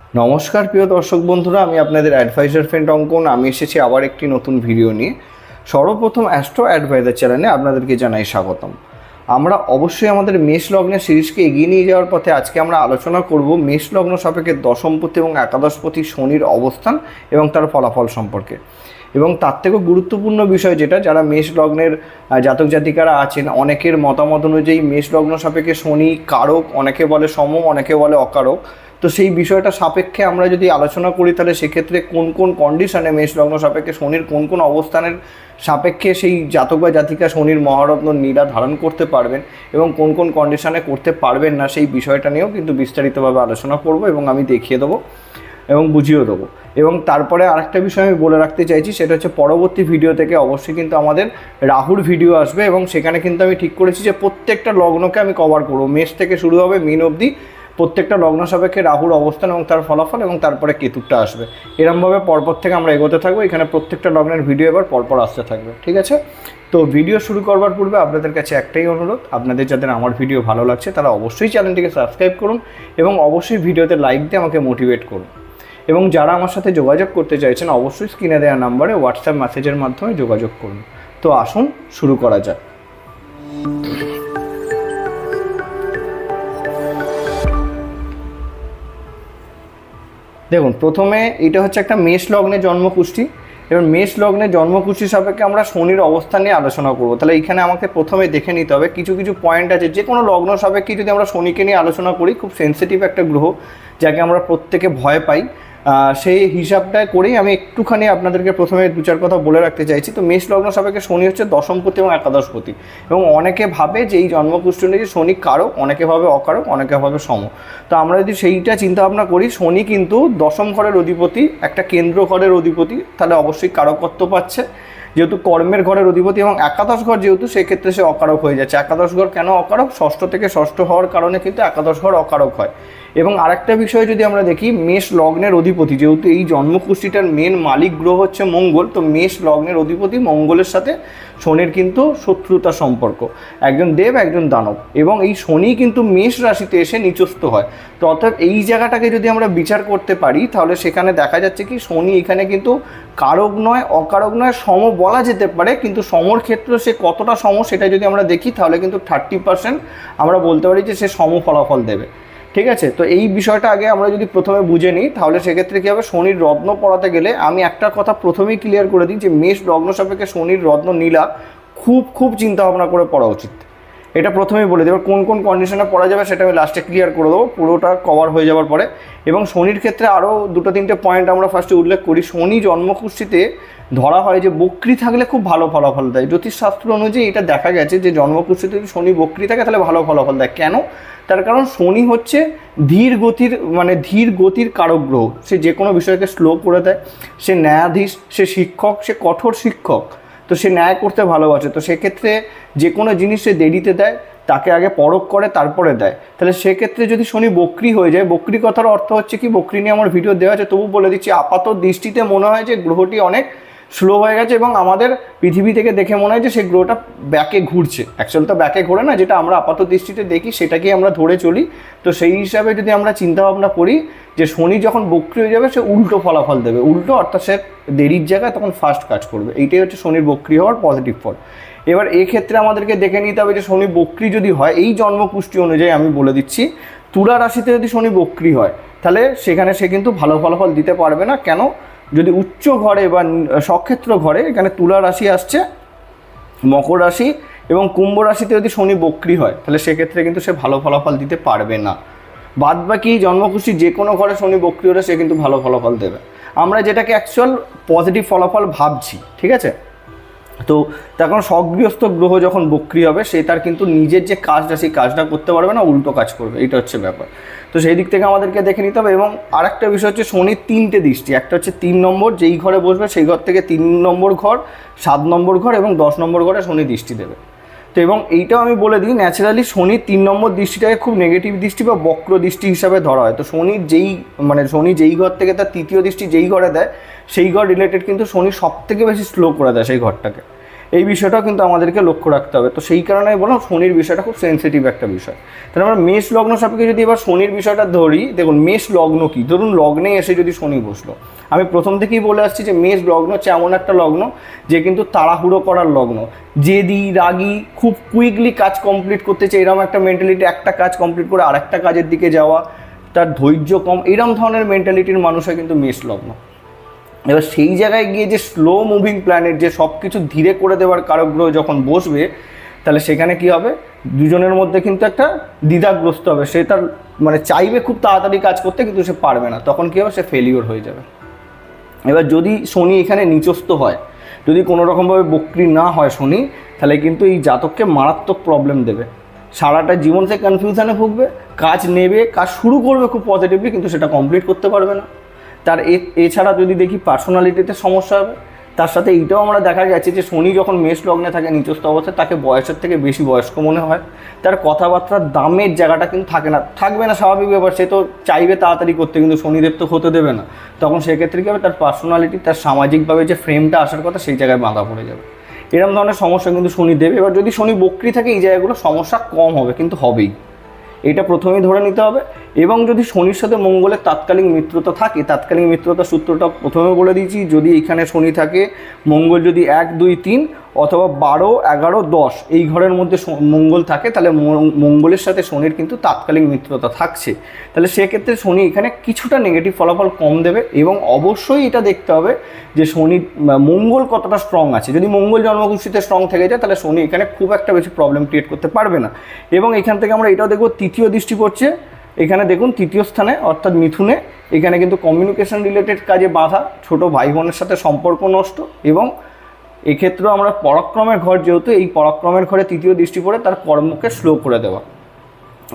নমস্কার, প্রিয় দর্শক বন্ধুরা, আমি আপনাদের অ্যাডভাইজার ফ্রেন্ড অঙ্কন। আমি এসেছি আবার একটি নতুন ভিডিও নিয়ে। সর্বপ্রথম অ্যাস্ট্রো অ্যাডভাইজার চ্যানেলে আপনাদেরকে জানাই স্বাগতম। আমরা অবশ্যই আমাদের মেষ লগ্নের সিরিজকে এগিয়ে নিয়ে যাওয়ার পথে আজকে আমরা আলোচনা করব মেষ লগ্ন সাপেক্ষে দশমপতি এবং একাদশপতি শনির অবস্থান এবং তার ফলাফল সম্পর্কে। এবং তার থেকেও গুরুত্বপূর্ণ বিষয় যেটা, যারা মেষ লগ্নের জাতক জাতিকারা আছেন, অনেকের মতামত অনুযায়ী মেষ লগ্ন সাপেক্ষে শনি কারক, অনেকে বলে সম অনেকে বলে অকারক। তো সেই বিষয়টা সাপেক্ষে আমরা যদি আলোচনা করি, তাহলে সেক্ষেত্রে কোন কোন কন্ডিশনে মেষ লগ্ন সাপেক্ষে শনির, কোন কোন অবস্থানের সাপেক্ষে সেই জাতক বা জাতিকা শনির মহারত্ন নীলা ধারণ করতে পারবেন এবং কোন কোন কন্ডিশনে করতে পারবেন না সেই বিষয়টা নিয়েও কিন্তু বিস্তারিতভাবে আলোচনা করব এবং আমি দেখিয়ে দেবো এবং বুঝিয়েও দেবো। এবং তারপরে আরেকটা বিষয় আমি বলে রাখতে চাইছি, সেটা হচ্ছে পরবর্তী ভিডিও থেকে অবশ্যই কিন্তু আমাদের রাহুর ভিডিও আসবে এবং সেখানে কিন্তু আমি ঠিক করেছি যে প্রত্যেকটা লগ্নকে আমি কভার করব। মেষ থেকে শুরু হবে, মিন অবধি প্রত্যেকটা লগ্ন সাপেক্ষে রাহুর অবস্থান এবং তার ফলাফল এবং তারপরে কেতুরটা আসবে। এরমভাবে পরপর থেকে আমরা এগোতে থাকব। এখানে প্রত্যেকটা লগ্নের ভিডিও এবার পরপর আসতে থাকবে, ঠিক আছে? তো ভিডিও শুরু করবার পূর্বে আপনাদের কাছে একটাই অনুরোধ, আপনাদের যাদের আমার ভিডিও ভালো লাগছে তারা অবশ্যই চ্যানেলটিকে সাবস্ক্রাইব করুন এবং অবশ্যই ভিডিওতে লাইক দিয়ে আমাকে মোটিভেট করুন। এবং যারা আমার সাথে যোগাযোগ করতে চাইছেন, অবশ্যই স্ক্রিনে দেওয়া নাম্বারে হোয়াটসঅ্যাপ মেসেজের মাধ্যমে যোগাযোগ করুন। তো আসুন, শুরু করা যাক। দেখুন, প্রথমে এটা হচ্ছে একটা মেষ লগ্নে জন্মকুষ্ঠী এবার মেষ লগ্নে জন্মপুষ্টি সাপেক্ষে আমরা শনির অবস্থান নিয়ে আলোচনা করব। তাহলে এখানে আমাকে প্রথমে দেখে নিতে হবে, কিছু কিছু পয়েন্ট আছে যে কোনো লগ্ন সাপেক্ষে যদি আমরা শনিকে নিয়ে আলোচনা করি, খুব সেন্সিটিভ একটা গ্রহ, যাকে আমরা প্রত্যেকে ভয় পাই। সেই হিসাবটা করেই আমি একটুখানি আপনাদেরকে প্রথমে দু চার কথা বলে রাখতে চাইছি। তো মেষ লগ্ন সাপেক্ষে শনি হচ্ছে দশমপতি এবং একাদশপতি এবং অনেকে ভাবে যে এই জন্মকুষ্ঠ যে শনি কারক, অনেকে ভাবে অকারক, অনেকে ভাবে সম। তো আমরা যদি সেইটা চিন্তা ভাবনা করি, শনি কিন্তু দশম ঘরের অধিপতি, একটা কেন্দ্র ঘরের অধিপতি, তাহলে অবশ্যই কারকত্ব পাচ্ছে। যেহেতু কর্মের ঘরের অধিপতি এবং একাদশ ঘর যেহেতু, সেক্ষেত্রে সে অকারক হয়ে যাচ্ছে। একাদশ ঘর কেন অকারক? ষষ্ঠ থেকে ষষ্ঠ হওয়ার কারণে কিন্তু একাদশ ঘর অকারক হয়। এবং আরেকটা বিষয় যদি আমরা দেখি, মেষ লগ্নের অধিপতি, যেহেতু এই জন্মকুষ্ঠিটার মেন মালিক গ্রহ হচ্ছে মঙ্গল, তো মেষ লগ্নের অধিপতি মঙ্গলের সাথে শনির কিন্তু শত্রুতা সম্পর্ক। একজন দেব, একজন দানব। এবং এই শনি কিন্তু মেষ রাশিতে এসে নিচস্থ হয়। তো অর্থাৎ এই জায়গাটাকে যদি আমরা বিচার করতে পারি, তাহলে সেখানে দেখা যাচ্ছে কি, শনি এখানে কিন্তু কারক নয়, অকারক নয়, সম বলা যেতে পারে, কিন্তু সমর ক্ষেত্রে সে কতটা সম সেটা যদি আমরা দেখি, তাহলে কিন্তু থার্টি পার্সেন্ট আমরা বলতে পারি যে সে সম ফলাফল দেবে। ঠিক আছে? তো এই বিষয়টা আগে আমরা যদি প্রথমে বুঝে নিই, তাহলে সেক্ষেত্রে কী হবে? শনির রত্ন পড়াতে গেলে আমি একটা কথা প্রথমেই ক্লিয়ার করে দিই যে মেষ লগ্ন সাপেক্ষে শনির রত্ন নীলা খুব খুব চিন্তা ভাবনা করে পড়া উচিত। এটা প্রথমেই বলে দেবো, কোন কোন কন্ডিশনে পড়া যাবে সেটা আমি লাস্টে ক্লিয়ার করে দেবো, পুরোটা কভার হয়ে যাওয়ার পরে। এবং শনির ক্ষেত্রে আরও দুটো তিনটে পয়েন্ট আমরা ফার্স্টে উল্লেখ করি, শনি জন্মকুষ্ঠিতে ধরা হয় যে বক্রি থাকলে খুব ভালো ফলাফল দেয়। জ্যোতিষশাস্ত্র অনুযায়ী এটা দেখা গেছে যে জন্মকুষ্ঠিতে যদি শনি বক্রি থাকে তাহলে ভালো ফলাফল দেয়। কেন? তার কারণ শনি হচ্ছে ধীর গতির মানে ধীর গতির কারক গ্রহ। সে যে কোনো বিষয়কে স্লো করে দেয়। সে ন্যায়াধীশ, সে শিক্ষক, সে কঠোর শিক্ষক। তো সে ন্যায় করতে ভালোবাসে। তো সেক্ষেত্রে যে কোনো জিনিস সে দেরিতে দেয়, তাকে আগে পরক করে, তারপরে দেয়। তাহলে সেক্ষেত্রে যদি শনি বকরি হয়ে যায়, বকরি কথার অর্থ হচ্ছে কি, বকরি নিয়ে আমার ভিডিও দেওয়া আছে, তবু বলে দিচ্ছি, আপাত দৃষ্টিতে মনে হয় যে গ্রহটি অনেক স্লো হয়ে গেছে এবং আমাদের পৃথিবী থেকে দেখে মনে হয় যে সেই গ্রহটা ব্যাকে ঘুরছে। অ্যাকচুয়ালি তো ব্যাকে ঘোরে না, যেটা আমরা আপাত দৃষ্টিতে দেখি, সেটাকেই আমরা ধরে চলি। তো সেই হিসাবে যদি আমরা চিন্তা ভাবনা করি, যে শনি যখন বক্রি হয়ে যাবে, সে উল্টো ফলাফল দেবে। উল্টো অর্থাৎ সে দেরির জায়গায় তখন ফাস্ট কাজ করবে। এইটাই হচ্ছে শনির বক্রি হওয়ার পজিটিভ ফল। এবার এই ক্ষেত্রে আমাদেরকে দেখে নিতে হবে যে শনি বক্রি যদি হয়, এই জন্মপুষ্টি অনুযায়ী আমি বলে দিচ্ছি, তুলা রাশিতে যদি শনি বক্রি হয়, তাহলে সেখানে সে কিন্তু ভালো ফলাফল দিতে পারবে না। কেন? যদি উচ্চ ঘরে বা সক্ষেত্র ঘরে এখানে তুলা রাশি আসছে, মকর রাশি এবং কুম্ভ রাশিতে যদি শনি বক্রি হয়, তাহলে সেক্ষেত্রে কিন্তু সে ভালো ফলাফল দিতে পারবে না। বাদ বাকি জন্মকুষ্ঠী যে কোনো ঘরে শনি বক্রি হলে সে কিন্তু ভালো ফলাফল দেবে। আমরা যেটাকে অ্যাকচুয়াল পজিটিভ ফলাফল ভাবছি, ঠিক আছে? তো তখন সগৃহস্থ গ্রহ যখন বক্রি হবে, সে তার কিন্তু নিজের যে কাজটা, সেই কাজটা করতে পারবে না, উল্টো কাজ করবে। এটা হচ্ছে ব্যাপার। তো সেই দিক থেকে আমাদেরকে দেখে নিতে হবে এবং আরেকটা বিষয় হচ্ছে শনির তিনটে দৃষ্টি। একটা হচ্ছে তিন নম্বর, যেই ঘরে বসবে সেই ঘর থেকে তিন নম্বর ঘর, সাত নম্বর ঘর এবং দশ নম্বর ঘরে শনি দৃষ্টি দেবে। তো এবং এইটাও আমি বলে দিই ন্যাচারালি শনির তিন নম্বর দৃষ্টিটাকে খুব নেগেটিভ দৃষ্টি বা বক্র দৃষ্টি হিসাবে ধরা হয়। তো শনির যেই মানে শনি যেই ঘর থেকে তার তৃতীয় দৃষ্টি যেই ঘরে দেয়, সেই ঘর রিলেটেড কিন্তু শনি সব থেকে বেশি স্লো করে দেয় সেই ঘরটাকে। এই বিষয়টাও কিন্তু আমাদেরকে লক্ষ্য রাখতে হবে। তো সেই কারণে বললাম শনির বিষয়টা খুব সেন্সিটিভ একটা বিষয়। তাহলে আমরা মেষ লগ্ন সাপেক্ষে যদি এবার শনির বিষয়টা ধরি, দেখুন মেষ লগ্ন কি? ধরুন লগ্নে এসে যদি শনি বসল। আমি প্রথম থেকেই বলে আসছি যে মেষ লগ্ন হচ্ছে এমন একটা লগ্ন যে কিন্তু তাড়াহুড়ো করার লগ্ন। জেদি, রাগি, খুব কুইকলি কাজ কমপ্লিট করতে চাই এরকম একটা মেন্টালিটি একটা কাজ কমপ্লিট করে আরেকটা কাজের দিকে যাওয়া, তার ধৈর্য কম, এরম ধরনের মেন্টালিটির মানুষ হয় কিন্তু মেষ লগ্ন। এবার সেই জায়গায় গিয়ে যে স্লো মুভিং প্ল্যানেট যে সব কিছু ধীরে করে দেওয়ার কারকগ্রহ যখন বসবে, তাহলে সেখানে কি হবে? দুজনের মধ্যে কিন্তু একটা দ্বিধাগ্রস্ত হবে। সে তার মানে চাইবে খুব তাড়াতাড়ি কাজ করতে, কিন্তু সে পারবে না। তখন কী হবে? সে ফেলিওর হয়ে যাবে। এবার যদি শনি এখানে নিচস্থ হয়, যদি কোনো রকমভাবে বক্রি না হয় শনি, তাহলে কিন্তু এই জাতককে মারাত্মক প্রবলেম দেবে। সারাটা জীবন সে কনফিউশনে ভুগবে, কাজ নেবে, কাজ শুরু করবে খুব পজিটিভলি কিন্তু সেটা কমপ্লিট করতে পারবে না। তার এছাড়া যদি দেখি পার্সোনালিটিতে সমস্যা হবে, তার সাথে এইটাও আমরা দেখা যাচ্ছে যে শনি যখন মেষ লগ্নে থাকে, নিচস্থ অবস্থায়, তাকে বয়সের থেকে বেশি বয়স্ক মনে হয়। তার কথাবার্তার দামের জায়গাটা কিন্তু থাকে না। থাকবে না, স্বাভাবিক ব্যাপার, সে তো চাইবে তাড়াতাড়ি করতে, কিন্তু শনিদেব তো হতে দেবে না। তখন সেক্ষেত্রে কী হবে, তার পার্সোনালিটি তার সামাজিকভাবে যে ফ্রেমটা আসার কথা, সেই জায়গায় বাঁধা পড়ে যাবে। এরকম ধরনের সমস্যা কিন্তু শনি দেবে এবার যদি শনি বক্রি থাকে, এই জায়গাগুলো সমস্যা কম হবে, কিন্তু হবেই। এটা প্রথমেই ধরে নিতে হবে। এবং যদি শনির সাথে মঙ্গলের তাৎকালীন মিত্রতা থাকে তাৎকালীন মিত্রতা সূত্রটা প্রথমে বলে দিয়েছি, যদি এখানে শনি থাকে, মঙ্গল যদি এক, দুই, তিন অথবা বারো, এগারো, দশ, এই ঘরের মধ্যে মঙ্গল থাকে, তাহলে মঙ্গলের সাথে শনির কিন্তু তাৎকালিক মিত্রতা থাকছে। তাহলে সেক্ষেত্রে শনি এখানে কিছুটা নেগেটিভ ফলাফল কম দেবে এবং অবশ্যই এটা দেখতে হবে যে শনি মঙ্গল কতটা স্ট্রং আছে। যদি মঙ্গল জন্মকুষ্ঠিতে স্ট্রং থেকে যায়, তাহলে শনি এখানে খুব একটা বেশি প্রবলেম ক্রিয়েট করতে পারবে না। এবং এখান থেকে আমরা এটাও দেখব, তৃতীয় দৃষ্টি পড়ছে। এখানে দেখুন, তৃতীয় স্থানে, অর্থাৎ মিথুনে, এখানে কিন্তু কমিউনিকেশন রিলেটেড কাজে বাধা, ছোট ভাই বোনের সাথে সম্পর্ক নষ্ট এবং এক্ষেত্রেও আমরা পরাক্রমের ঘর যেহেতু, এই পরাক্রমের ঘরে তৃতীয় দৃষ্টি পড়ে তার কর্মকে স্লো করে দেওয়া।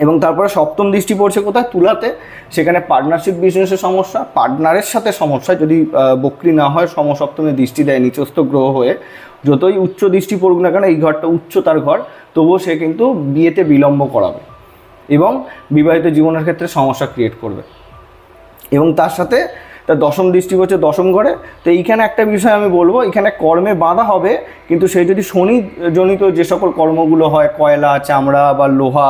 এবং তারপরে সপ্তম দৃষ্টি পড়ছে কোথায়? তুলাতে। সেখানে পার্টনারশিপ বিজনেসের সমস্যা পার্টনারের সাথে সমস্যা। যদি বক্রি না হয় সমসপ্তমে দৃষ্টি দেয়, নিচস্থ গ্রহ হয়ে। যতই উচ্চ দৃষ্টি পড়ুক না কেন, এই ঘরটা উচ্চতার ঘর, তবুও সে কিন্তু বিয়েতে বিলম্ব করাবে এবং বিবাহিত জীবনের ক্ষেত্রে সমস্যা ক্রিয়েট করবে। এবং তার সাথে তার দশম দৃষ্টি হচ্ছে দশম ঘরে। তো এইখানে একটা বিষয় আমি বলব, এখানে কর্মে বাধা হবে, কিন্তু সে যদি শনি জনিত যে সকল কর্মগুলো হয়, কয়লা, চামড়া বা লোহা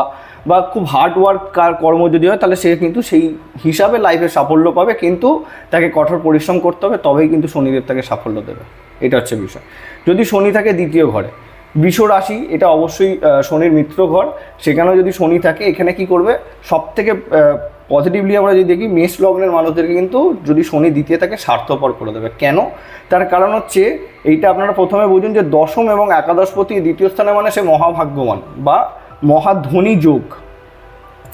বা খুব হার্ড ওয়ার্ক কর্ম যদি হয়, তাহলে সে কিন্তু সেই হিসাবে লাইফে সাফল্য পাবে, কিন্তু তাকে কঠোর পরিশ্রম করতে হবে, তবেই কিন্তু শনিদেব তাকে সাফল্য দেবে। এটা হচ্ছে বিষয়। যদি শনি থাকে দ্বিতীয় ঘরে, বিষ রাশি, এটা অবশ্যই শনির মিত্র ঘর, সেখানেও যদি শনি থাকে, এখানে কি করবে? সব থেকে পজিটিভলি আমরা যদি দেখি, মেষ লগ্নের মানুষদেরকে কিন্তু যদি শনি দ্বিতীয় থাকে, স্বার্থপর করে দেবে। কেন? তার কারণ হচ্ছে, এইটা আপনারা প্রথমে বুঝুন যে দশম এবং একাদশপতি দ্বিতীয় স্থানে মানে সে মহাভাগ্যবান বা মহাধনী যোগ।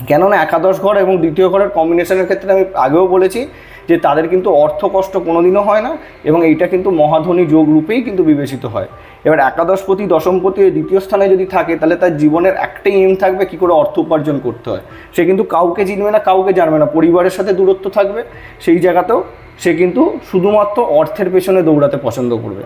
কেননা একাদশ ঘর এবং দ্বিতীয় ঘরের কম্বিনেশনের ক্ষেত্রে আমি আগেও বলেছি যে তাদের কিন্তু অর্থ কষ্ট কোনোদিনও হয় না এবং এইটা কিন্তু মহাধনী যোগ রূপেই কিন্তু বিবেচিত হয়। এবার একাদশপতি, দশমপতি দ্বিতীয় স্থানে যদি থাকে, তাহলে তার জীবনের একটাই এম থাকবে কী করে অর্থ উপার্জন করতে হয়। সে কিন্তু কাউকে চিনবে না, কাউকে জানবে না। পরিবারের সাথে দূরত্ব থাকবে, সেই জায়গাতেও সে কিন্তু শুধুমাত্র অর্থের পেছনে দৌড়াতে পছন্দ করবে।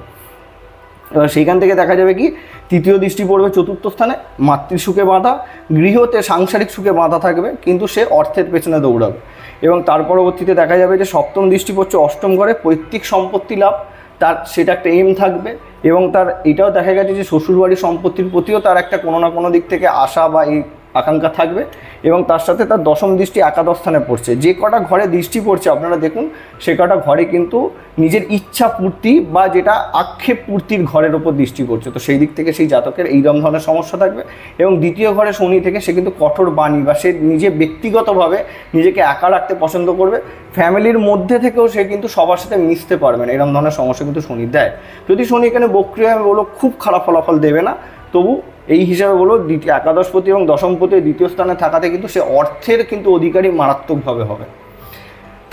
এবার সেইখান থেকে দেখা যাবে কি, তৃতীয় দৃষ্টি পড়বে চতুর্থ স্থানে মাতৃসুখে বাঁধা, গৃহতে সাংসারিক সুখে বাঁধা থাকবে, কিন্তু সে অর্থের পেছনে দৌড়াবে। এবং তার পরবর্তীতে দেখা যাবে যে সপ্তম দৃষ্টি পড়ছে অষ্টম ঘরে, পৈতৃক সম্পত্তি লাভ। তার সেটা একটা এম থাকবে এবং তার এটাও দেখা গেছে যে শ্বশুরবাড়ির সম্পত্তির প্রতিও তার একটা কোনো না কোনো দিক থেকে আশা বা এই আকাঙ্ক্ষা থাকবে এবং তার সাথে তার দশম দৃষ্টি একাদশ স্থানে পড়ছে। যে কটা ঘরে দৃষ্টি পড়ছে, আপনারা দেখুন, সে কটা ঘরে কিন্তু নিজের ইচ্ছা পূর্তি বা যেটা আক্ষেপ পূর্তির ঘরের ওপর দৃষ্টি পড়ছে তো সেই দিক থেকে সেই জাতকের এইরকম ধরনের সমস্যা থাকবে এবং দ্বিতীয় ঘরে শনি থেকে সে কিন্তু কঠোর বাণী বা সে নিজে ব্যক্তিগতভাবে নিজেকে একা রাখতে পছন্দ করবে। ফ্যামিলির মধ্যে থেকেও সে কিন্তু সবার সাথে মিশতে পারবে না, এরকম ধরনের সমস্যা কিন্তু শনি দেয়। যদি শনি এখানে বক্রিয়া বলব খুব খারাপ ফলাফল দেবে না, তবু এই হিসাবে বলো, দ্বিতীয় একাদশপতি এবং দশমপতি দ্বিতীয় স্থানে থাকাতে কিন্তু সে অর্থের কিন্তু অধিকারী মারাত্মকভাবে হবে।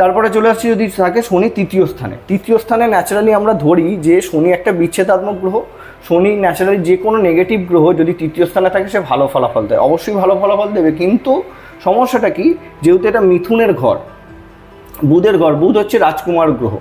তারপরে চলে আসছি যদি থাকে শনি তৃতীয় স্থানে। তৃতীয় স্থানে ন্যাচারালি আমরা ধরি যে শনি একটা বিচ্ছেদাত্মক গ্রহ, শনি ন্যাচারালি যে কোনো নেগেটিভ গ্রহ যদি তৃতীয় স্থানে থাকে সে ভালো ফলাফল দেয়। অবশ্যই ভালো ফলাফল দেবে, কিন্তু সমস্যাটা কি? যেহেতু এটা মিথুনের ঘর বুধের ঘর বুধ হচ্ছে রাজকুমার গ্রহ,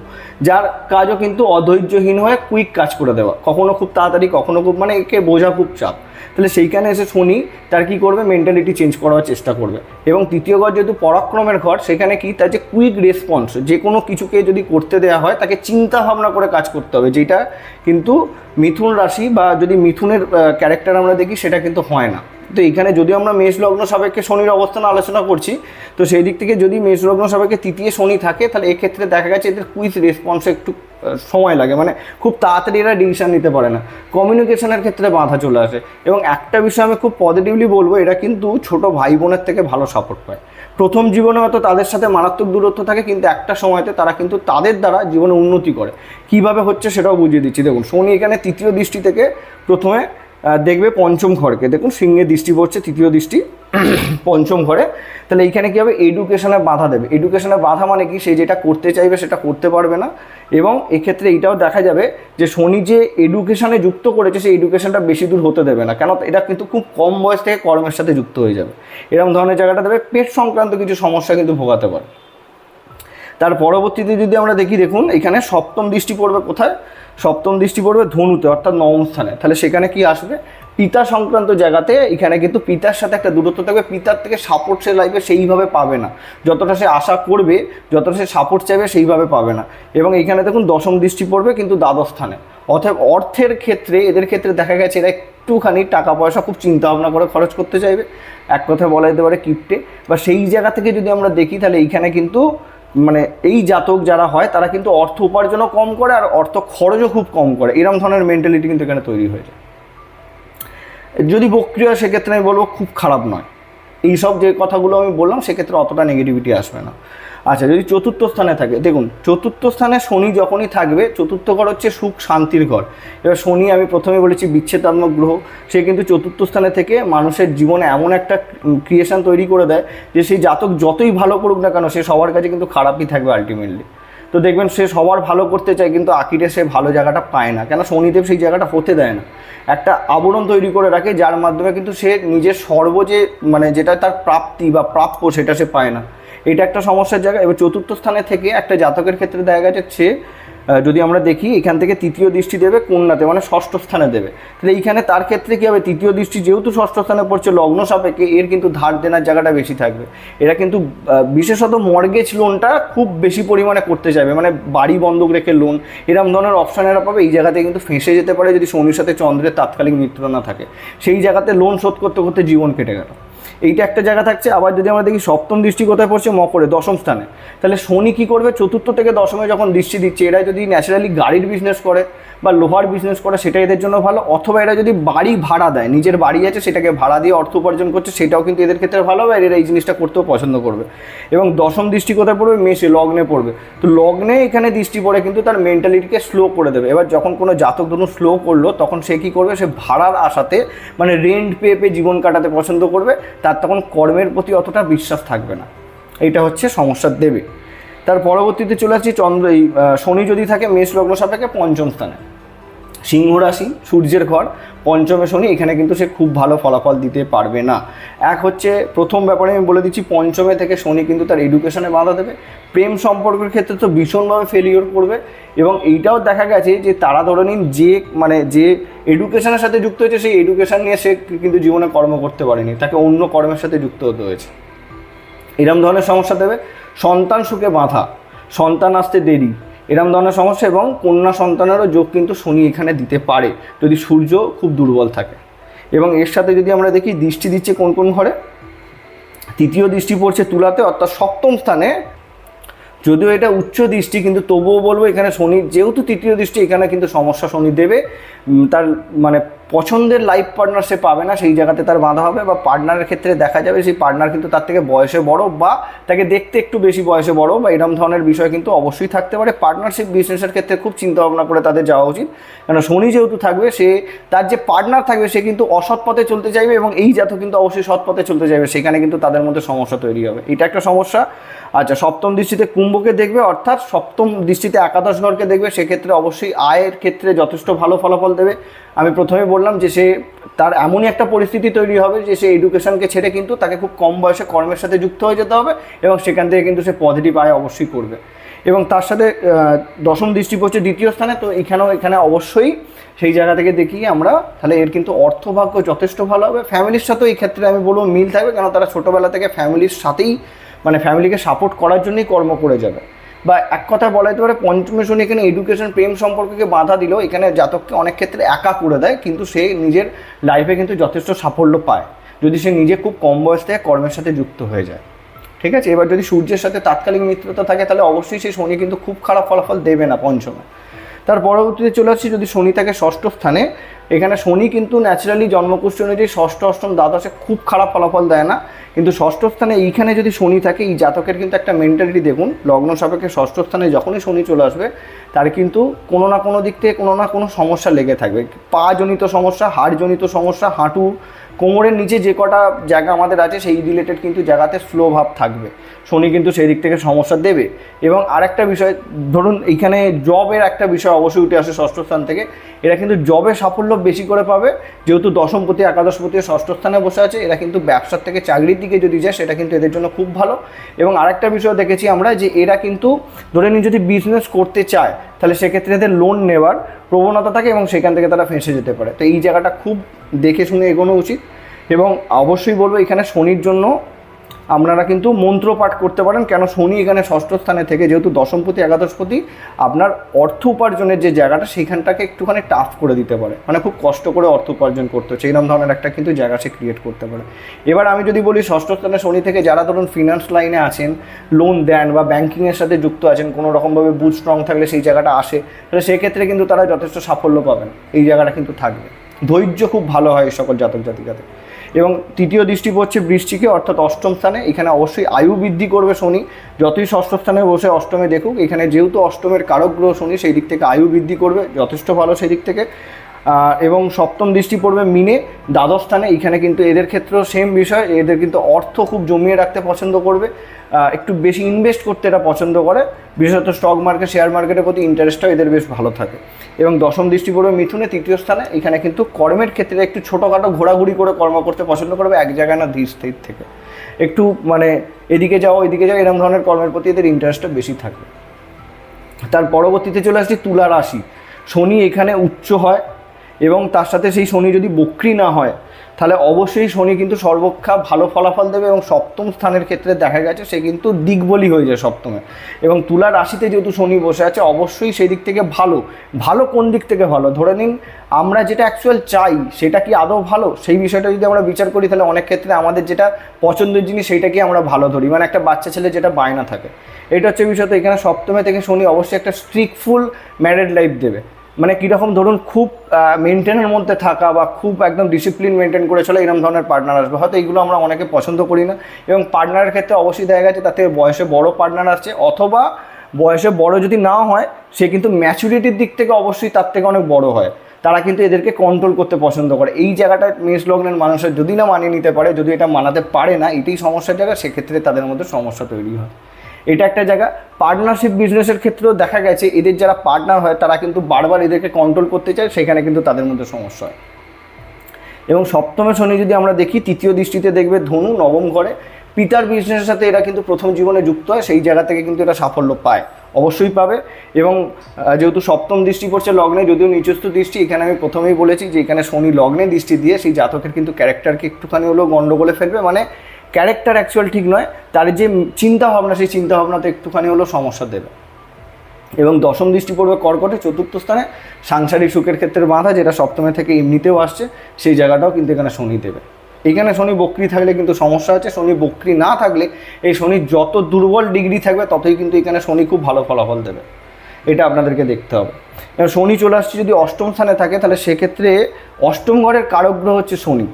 যার কাজও কিন্তু অধৈর্যহীন হয়ে কুইক কাজ করে দেওয়া। কখনো খুব তাড়াতাড়ি, কখনো খুব মানে একে বোঝা খুব চাপ। তাহলে সেইখানে এসে শনি তার কী করবে? মেন্টালিটি চেঞ্জ করার চেষ্টা করবে। এবং তৃতীয় ঘর যেহেতু পরাক্রমের ঘর, সেখানে কি? তার যে কুইক রেসপন্স যে কোনো কিছুকে যদি করতে দেওয়া হয়, তাকে চিন্তা ভাবনা করে কাজ করতে হবে, যেটা কিন্তু মিথুন রাশি বা যদি মিথুনের ক্যারেক্টার আমরা দেখি, সেটা কিন্তু হয় না। তো এখানে যদি আমরা মেষ লগ্ন সাপেক্ষে শনির অবস্থান আলোচনা করছি, তো সেই দিক থেকে যদি মেষ লগ্ন সাপেক্ষে তৃতীয় শনি থাকে, তাহলে এক্ষেত্রে দেখা গেছে এদের কুইজ রেসপন্স একটু সময় লাগে। মানে খুব তাড়াতাড়ি এরা ডিসিশন নিতে পারে না। কমিউনিকেশনের ক্ষেত্রে বাধা চলে আসে। এবং একটা বিষয় আমি খুব পজিটিভলি বলব, এরা কিন্তু ছোট ভাই বোনের থেকে ভালো সাপোর্ট পায়। প্রথম জীবনে হয়তো তাদের সাথে মারাত্মক দূরত্ব থাকে, কিন্তু একটা সময়তে তারা কিন্তু তাদের দ্বারা জীবনে উন্নতি করে। কীভাবে হচ্ছে সেটাও বুঝিয়ে দিচ্ছি। দেখুন, শনি এখানে তৃতীয় দৃষ্টি থেকে প্রথমে দেখবে পঞ্চম ঘরকে। দেখুন সিংহে দৃষ্টি পড়ছে তৃতীয় দৃষ্টি পঞ্চম ঘরে। তাহলে এইখানে কী হবে? এডুকেশনে বাধা দেবে। এডুকেশনে বাধা মানে কি? সে যেটা করতে চাইবে সেটা করতে পারবে না। এবং এক্ষেত্রে এইটাও দেখা যাবে যে শনি যে এডুকেশনে যুক্ত করেছে সেই এডুকেশনটা বেশি দূর হতে দেবে না। কেন? এটা কিন্তু খুব কম বয়স থেকে কর্মের সাথে যুক্ত হয়ে যাবে। এরকম ধরনের জায়গাটা দেবে পেট সংক্রান্ত কিছু সমস্যা কিন্তু ভোগাতে পারে। তার পরবর্তীতে যদি আমরা দেখি, দেখুন, এখানে সপ্তম দৃষ্টি পড়বে কোথায়? সপ্তম দৃষ্টি পড়বে ধনুতে, অর্থাৎ নবম স্থানে। তাহলে সেখানে কি আসবে? পিতা সংক্রান্ত জায়গাতে এখানে কিন্তু পিতার সাথে একটা দূরত্ব থাকবে। পিতার থেকে সাপোর্ট সে লাইফে সেইভাবে পাবে না। যতটা সে আশা করবে, যতটা সে সাপোর্ট চাইবে, সেইভাবে পাবে না। এবং এখানে দেখুন, দশম দৃষ্টি পড়বে কিন্তু দ্বাদশ স্থানে। অর্থাৎ অর্থের ক্ষেত্রে, এদের ক্ষেত্রে দেখা গেছে, এরা একটুখানি টাকা পয়সা খুব চিন্তা ভাবনা করে খরচ করতে চাইবে। এক কথায় বলা যেতে পারে কিপ্টে। বা সেই জায়গা থেকে যদি আমরা দেখি, তাহলে এইখানে কিন্তু মানে এই জাতক যারা হয়, তারা কিন্তু অর্থ উপার্জনও কম করে আর অর্থ খরচও খুব কম করে। এরকম ধরনের মেন্টালিটি কিন্তু এখানে তৈরি হয়ে যায়। যদি বক্রিয় সেক্ষেত্রে আমি বলব খুব খারাপ নয়। এইসব যে কথাগুলো আমি বললাম, সেক্ষেত্রে অতটা নেগেটিভিটি আসবে না। আচ্ছা যদি চতুর্থ স্থানে থাকে, দেখুন, চতুর্থ স্থানে শনি যখনই থাকবে, চতুর্থ ঘর হচ্ছে সুখ, শান্তির ঘর। এবার শনি আমি প্রথমে বলেছি বিচ্ছেদাত্মক গ্রহ, সে কিন্তু চতুর্থ স্থানে থেকে মানুষের জীবনে এমন একটা ক্রিয়েশন তৈরি করে দেয় যে সেই জাতক যতই ভালো করুক না কেন, সে সবার কাছে কিন্তু খারাপই থাকবে আলটিমেটলি তো দেখবেন, সে সবার ভালো করতে চায়, কিন্তু আখিরে সে ভালো জায়গাটা পায় না। কেন? শনিদেব সেই জায়গাটা হতে দেয় না। একটা আবরণ তৈরি করে রাখে, যার মাধ্যমে কিন্তু সে নিজের সর্ব যে মানে যেটা তার প্রাপ্তি বা প্রাপ্য, সেটা সে পায় না। এটা একটা সমস্যার জায়গা। এবার চতুর্থ স্থানে থেকে একটা জাতকের ক্ষেত্রে দেখা যাচ্ছে যদি আমরা দেখি, এখান থেকে তৃতীয় দৃষ্টি দেবে কন্যাতে মানে ষষ্ঠ স্থানে দেবে। তাহলে এইখানে তার ক্ষেত্রে কী হবে? তৃতীয় দৃষ্টি যেহেতু ষষ্ঠ স্থানে পড়ছে, লগ্ন সাপেক্ষে এর কিন্তু ধার দেনার জায়গাটা বেশি থাকবে। এরা কিন্তু বিশেষত মর্গেজ লোনটা খুব বেশি পরিমাণে করতে চাইবে। মানে বাড়ি বন্ধক রেখে লোন এরকম ধরনের অপশান এরা পাবে। এই জায়গাতে কিন্তু ফেঁসে যেতে পারে যদি শনির সাথে চন্দ্রের তাৎকালিক মৃত্যু না থাকে। সেই জায়গাতে লোন শোধ করতে করতে জীবন কেটে গেল। এইটা একটা জায়গা থাকছে। আবার যদি আমরা দেখি সপ্তম দৃষ্টি কোথায় পড়ছে? মকরে দশম স্থানে। তাহলে শনি কি করবে? চতুর্থ থেকে দশমে যখন দৃষ্টি দিচ্ছে এরা যদি ন্যাচারালি গাড়ির বিজনেস করে বা লোহার বিজনেস করা সেটা এদের জন্য ভালো, অথবা এরা যদি বাড়ি ভাড়া দেয়, নিজের বাড়ি আছে সেটাকে ভাড়া দিয়ে অর্থ উপার্জন করছে, সেটাও কিন্তু এদের ক্ষেত্রে ভালো হবে এরা এই জিনিসটা করতেও পছন্দ করবে। এবং দশম দৃষ্টি কোথায় পড়বে, মেষে, লগ্নে পড়বে। তো লগ্নে এখানে দৃষ্টি পড়ে কিন্তু তার মেন্টালিটিকে স্লো করে দেবে। এবার যখন কোনো জাতক ধরুন স্লো করল, তখন সে কী করবে? সে ভাড়ার আশাতে মানে রেন্ট পেয়ে পেয়ে জীবন কাটাতে পছন্দ করবে, তার তখন কর্মের প্রতি অতটা বিশ্বাস থাকবে না। এইটা হচ্ছে সমস্যা দেবে। তার পরবর্তীতে চলে আসছি চন্দ্র, এই শনি যদি থাকে, মেষ, লগ্ন সাপেক্ষে পঞ্চম স্থানে। সিংহ রাশি, সূর্যের ঘর, পঞ্চমে শনি, এখানে কিন্তু সে খুব ভালো ফলাফল দিতে পারবে না। এক হচ্ছে প্রথম ব্যাপারে আমি বলে দিচ্ছি, পঞ্চমে থেকে শনি কিন্তু তার এডুকেশনে বাধা দেবে। প্রেম সম্পর্কের ক্ষেত্রে তো ভীষণভাবে ফেলিওর করবে এবং এইটাও দেখা গেছে যে তারা ধরে নিন যে মানে যে এডুকেশনের সাথে যুক্ত হয়েছে, সেই এডুকেশন নিয়ে সে কিন্তু জীবনে কর্ম করতে পারেনি। তাকে অন্য কর্মের সাথে যুক্ত হতে হয়েছে। এরম ধরনের সমস্যা দেবে। সন্তান সুখে বাধা। সন্তান আসতে দেরি। এরম ধরনের সমস্যা এবং কন্যা সন্তানেরও যোগ কিন্তু শনি এখানে দিতে পারে যদি সূর্য খুব দুর্বল থাকে। এবং এর সাথে যদি আমরা দেখি দৃষ্টি দিচ্ছে কোন কোন ঘরে? তৃতীয় দৃষ্টি পড়ছে তুলাতে, অর্থাৎ সপ্তম স্থানে। যদিও এটা উচ্চ দৃষ্টি, কিন্তু তবুও বলব এখানে শনি, যেহেতু তৃতীয় দৃষ্টি, এখানে কিন্তু সমস্যা শনি দেবে। তার মানে পছন্দের লাইফ পার্টনার সে পাবে না, সেই জায়গাতে তার বাঁধা হবে বা পার্টনারের ক্ষেত্রে দেখা যাবে সেই পার্টনার কিন্তু তার থেকে বয়সে বড় বা তাকে দেখতে একটু বেশি বয়সে বড় বা এরকম ধরনের বিষয় কিন্তু অবশ্যই থাকতে পারে। পার্টনারশিপ বিজনেসের ক্ষেত্রে খুব চিন্তা ভাবনা করে তাদের যাওয়া উচিত। কেন শনি যেহেতু থাকবে, সে তার যে পার্টনার থাকবে, সে কিন্তু অসৎ পথে চলতে চাইবে এবং এই জাতক কিন্তু অবশ্যই সৎ পথে চলতে চাইবে, সেখানে কিন্তু তাদের মধ্যে সমস্যা তৈরি হবে। এটা একটা সমস্যা। আচ্ছা সপ্তম দৃষ্টিতে কুম্ভকে দেখবে, অর্থাৎ সপ্তম দৃষ্টিতে একাদশ ঘরকে দেখবে, সেক্ষেত্রে অবশ্যই আয়ের ক্ষেত্রে যথেষ্ট ভালো ফলাফল দেবে। আমি প্রথমে বললাম যে সে, তার এমনই একটা পরিস্থিতি তৈরি হবে যে সে এডুকেশনকে ছেড়ে কিন্তু তাকে খুব কম বয়সে কর্মের সাথে যুক্ত হয়ে যেতে হবে এবং সেখান থেকে কিন্তু সে পজিটিভ আয় অবশ্যই করবে। এবং তার সাথে দশম দৃষ্টি পড়ছে দ্বিতীয় স্থানে, তো এখানেও, এখানে অবশ্যই সেই জায়গা থেকে দেখি আমরা, তাহলে এর কিন্তু অর্থভাগ্য যথেষ্ট ভালো হবে। ফ্যামিলির সাথেও এই ক্ষেত্রে আমি বলব মিল থাকবে, কেন তারা ছোটোবেলা থেকে ফ্যামিলির সাথেই মানে ফ্যামিলিকে সাপোর্ট করার জন্যই কর্ম করে যাবে। বা এক কথা বলা যেতে পারে, পঞ্চমী শনি এখানে এডুকেশন প্রেম সম্পর্ককে বাধা দিল এখানে জাতককে অনেক ক্ষেত্রে একা করে দেয়, কিন্তু সে নিজের লাইফে কিন্তু যথেষ্ট সাফল্য পায়। যদি সে নিজে খুব কম বয়স থেকে কর্মের সাথে যুক্ত হয়ে যায়। ঠিক আছে? এবার যদি সূর্যের সাথে তাৎকালিক মিত্রতা থাকে, তাহলে অবশ্যই সেই শনি কিন্তু খুব খারাপ ফলাফল দেবে না পঞ্চমে। তার পরবর্তীতে চলে আসছি যদি শনি থাকে ষষ্ঠ স্থানে, এখানে শনি কিন্তু ন্যাচারালি জন্মকুষ্ঠ অনুযায়ী ষষ্ঠ, অষ্টম, দ্বাদশে খুব খারাপ ফলাফল দেয় না। কিন্তু ষষ্ঠ স্থানে এইখানে যদি শনি থাকে, এই জাতকের কিন্তু একটা মেন্টালিটি দেখুন, লগ্ন সাপেক্ষে ষষ্ঠ স্থানে যখনই শনি চলে আসবে, তার কিন্তু কোনো না কোনো দিক থেকে কোনো না কোনো সমস্যা লেগে থাকবে। পা জনিত সমস্যা হাড়জনিত সমস্যা, হাঁটু কোমরের নিচে যে কটা জায়গা আমাদের আছে, সেই রিলেটেড কিন্তু জায়গাতে স্লো ভাব থাকবে। শনি কিন্তু সেই দিক থেকে সমস্যা দেবে। এবং আরেকটা বিষয়, ধরুন এইখানে জবের একটা বিষয় অবশ্যই উঠে আসে ষষ্ঠ স্থান থেকে। এরা কিন্তু জবে সাফল্য বেশি করে পাবে। যেহেতু দশমপতি, একাদশপতি ষষ্ঠ স্থানে বসে আছে, এরা কিন্তু ব্যবসার থেকে চাকরির দিকে যদি যায়, সেটা কিন্তু এদের জন্য খুব ভালো। এবং আরেকটা বিষয় দেখেছি আমরা যে এরা কিন্তু, ধরে নিন যদি বিজনেস করতে চায়, তাহলে সেক্ষেত্রে এদের লোন নেওয়ার প্রবণতা থাকে এবং সেখান থেকে তারা ফেঁসে যেতে পারে। তো এই জায়গাটা খুব দেখে শুনে এগোনো উচিত এবং অবশ্যই বলব এখানে শনির জন্য আপনারা কিন্তু মন্ত্র পাঠ করতে পারেন। কেন শনি এখানে ষষ্ঠ স্থানে থেকে যেহেতু দশমপতি, একাদশপতি, আপনার অর্থ উপার্জনের যে জায়গাটা, সেইখানটাকে একটুখানি টাফ করে দিতে পারে। মানে খুব কষ্ট করে অর্থ উপার্জন করতে হচ্ছে। এরকম ধরনের একটা কিন্তু জায়গা সে ক্রিয়েট করতে পারে। এবার আমি যদি বলি ষষ্ঠ স্থানে শনি থেকে যারা ধরুন ফিনান্স লাইনে আছেন লোন দেন বা ব্যাঙ্কিংয়ের সাথে যুক্ত আছেন, কোনো রকমভাবে বুথ স্ট্রং থাকলে সেই জায়গাটা আসে, তাহলে সেক্ষেত্রে কিন্তু তারা যথেষ্ট সাফল্য পাবেন। এই জায়গাটা কিন্তু থাকবে। ধৈর্য খুব ভালো হয় সকল জাতক জাতিকাতে এবং তৃতীয় দৃষ্টি পড়ছে বৃষ্টিকে, অর্থাৎ অষ্টম স্থানে। এখানে অবশ্যই আয়ু বৃদ্ধি করবে শনি। যতই ষষ্ঠ স্থানে বসে অষ্টমে দেখুক, এখানে যেহেতু অষ্টমের কারক গ্রহ শনি, সেই দিক থেকে আয়ু বৃদ্ধি করবে, যথেষ্ট ভালো সেই দিক থেকে। এবং সপ্তম দৃষ্টি পড়বে মিনে। দ্বাদশ স্থানে এখানে কিন্তু এদের ক্ষেত্রেও সেম বিষয়। এদের কিন্তু অর্থ খুব জমিয়ে রাখতে পছন্দ করবে। একটু বেশি ইনভেস্ট করতে এরা পছন্দ করে। বিশেষত স্টক মার্কেট শেয়ার মার্কেটের প্রতি ইন্টারেস্টটাও এদের বেশ ভালো থাকে। এবং দশম দৃষ্টি পড়বে মিথুনে। তৃতীয় স্থানে এখানে কিন্তু কর্মের ক্ষেত্রে একটু ছোটোখাটো ঘোরাঘুরি করে কর্ম করতে পছন্দ করবে। এক জায়গায় না ধীর থেকে। একটু মানে এদিকে যাও, ওইদিকে যাও এরকম ধরনের কর্মের প্রতি এদের ইন্টারেস্টটা বেশি থাকবে। তার পরবর্তীতে চলে আসছি তুলা রাশি। শনি এখানে উচ্চ হয়। এবং তার সাথে সেই শনি যদি বক্রি না হয়, তাহলে অবশ্যই শনি কিন্তু সর্বক্ষা ভালো ফলাফল দেবে এবং সপ্তম স্থানের ক্ষেত্রে দেখা গেছে সে কিন্তু দিকবলি হয়ে যায় সপ্তমে। এবং তুলা রাশিতে যেহেতু শনি বসে আছে, অবশ্যই সেই দিক থেকে ভালো। ভালো কোন দিক থেকে ভালো? ধরে নিন, আমরা যেটা অ্যাকচুয়াল চাই, সেটা কি আদৌ ভালো? সেই বিষয়টা যদি আমরা বিচার করি, তাহলে অনেক ক্ষেত্রে আমাদের যেটা পছন্দের জিনিস সেইটাকে আমরা ভালো ধরি। মানে একটা বাচ্চা ছেলে যেটা বায়না থাকে। এটা হচ্ছে বিষয় তো এখানে সপ্তমে থেকে শনি অবশ্যই একটা স্ট্রিকফুল ম্যারেড লাইফ দেবে। মানে কীরকম ধরুন খুব মেনটেনের মধ্যে থাকা বা খুব একদম ডিসিপ্লিন মেনটেন করে চলে এরকম ধরনের পার্টনার আসবে। হয়তো এগুলো আমরা অনেকে পছন্দ করি না। এবং পার্টনারের ক্ষেত্রে অবশ্যই দেখা গেছে তাতে বয়সে বড় পার্টনার আসছে অথবা বয়সে বড় যদি না হয়, সে কিন্তু ম্যাচুরিটির দিক থেকে অবশ্যই তার থেকে অনেক বড় হয়। তারা কিন্তু এদেরকে কন্ট্রোল করতে পছন্দ করে। এই জায়গাটা মেষ লগ্নের মানুষের যদি না মানিয়ে নিতে পারে, যদি এটা মানাতে পারে না, এটাই সমস্যার জায়গা সেক্ষেত্রে তাদের মধ্যে সমস্যা তৈরি হয়। এটা একটা জায়গা। পার্টনারশিপ বিজনেসের ক্ষেত্রেও দেখা গেছে, এদের যারা পার্টনার হয়, তারা কিন্তু বারবার এদেরকে কন্ট্রোল করতে চায়, সেখানে কিন্তু তাদের মধ্যে সমস্যা হয়। এবং সপ্তমে শনি যদি আমরা দেখি, তৃতীয় দৃষ্টিতে দেখবে ধনু নবম ঘরে। পিতার বিজনেসের সাথে এরা কিন্তু প্রথম জীবনে যুক্ত হয়, সেই জায়গা থেকে কিন্তু এরা সাফল্য পায়, অবশ্যই পাবে। এবং যেহেতু সপ্তম দৃষ্টি পড়ছে লগ্নে, যদিও নিচস্থ দৃষ্টি, এখানে আমি প্রথমেই বলেছি যে এখানে শনি লগ্নে দৃষ্টি দিয়ে সেই জাতকের কিন্তু ক্যারেক্টারকে একটুখানি হলেও গণ্ডগোলে ফেলবে। মানে ক্যারেক্টার অ্যাকচুয়াল ঠিক নয়, তার যে চিন্তা ভাবনা সেই চিন্তা ভাবনাতে একটুখানি হলেও সমস্যা দেবে। এবং দশম দৃষ্টি পড়বে কর্কটে, চতুর্থ স্থানে সাংসারিক সুখের ক্ষেত্রে বাধা, যেটা সপ্তমে থেকে এমনিতেও আসছে, সেই জায়গাটাও কিন্তু এখানে শনি দেবে। এখানে শনি বক্রি থাকলে কিন্তু সমস্যা আছে, শনি বক্রি না থাকলে এই শনি যত দুর্বল ডিগ্রি থাকবে, ততই কিন্তু এখানে শনি খুব ভালো ফলাফল দেবে। এটা আপনাদেরকে দেখতে হবে। শনি চলে আসছে, যদি অষ্টম স্থানে থাকে, তাহলে সেক্ষেত্রে অষ্টম ঘরের কারক গ্রহ হচ্ছে শনি।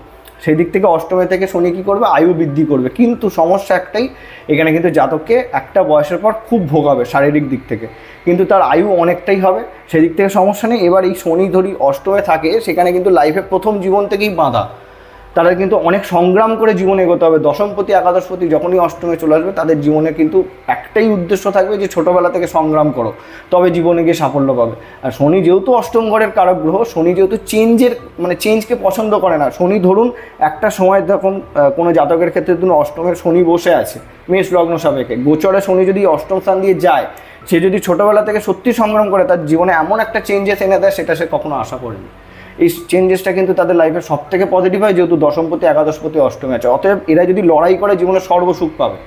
সেই দিক থেকে অষ্টমে থেকে শনি কী করবে? আয়ু বৃদ্ধি করবে। কিন্তু সমস্যা একটাই, এখানে কিন্তু জাতককে একটা বয়সের পর খুব ভোগাবে শারীরিক দিক থেকে। কিন্তু তার আয়ু অনেকটাই হবে, সেদিক থেকে সমস্যা নেই। এবার এই শনি ধরি অষ্টমে থাকে, সেখানে কিন্তু লাইফে প্রথম জীবন থেকেই বাঁধা। তারা কিন্তু অনেক সংগ্রাম করে জীবনে এগোতে হবে। দশমপতি, একাদশপতি যখনই অষ্টমে চলে আসবে, তাদের জীবনে কিন্তু একটাই উদ্দেশ্য থাকবে যে ছোটোবেলা থেকে সংগ্রাম করো, তবে জীবনে গিয়ে সাফল্য পাবে। আর শনি যেহেতু অষ্টম ঘরের কারক গ্রহ, শনি যেহেতু চেঞ্জের মানে চেঞ্জকে পছন্দ করে না, শনি ধরুন একটা সময় যখন কোনো জাতকের ক্ষেত্রে ধরুন অষ্টমের শনি বসে আছে, মেষ লগ্ন সাপেক্ষে, গোচরে শনি যদি অষ্টম স্থান দিয়ে যায়, সে যদি ছোটোবেলা থেকে সত্যি সংগ্রাম করে, তার জীবনে এমন একটা চেঞ্জেস এনে দেয়, সেটা সে কখনো আশা করেনি। এই চেঞ্জেসটা কিন্তু তাদের লাইফে সব থেকে পজিটিভ হয়, যেহেতু দশমপতি একাদশপতি অষ্টমে আছে। অতএব এরা যদি লড়াই করে, জীবনে সর্বসুখ পাবে।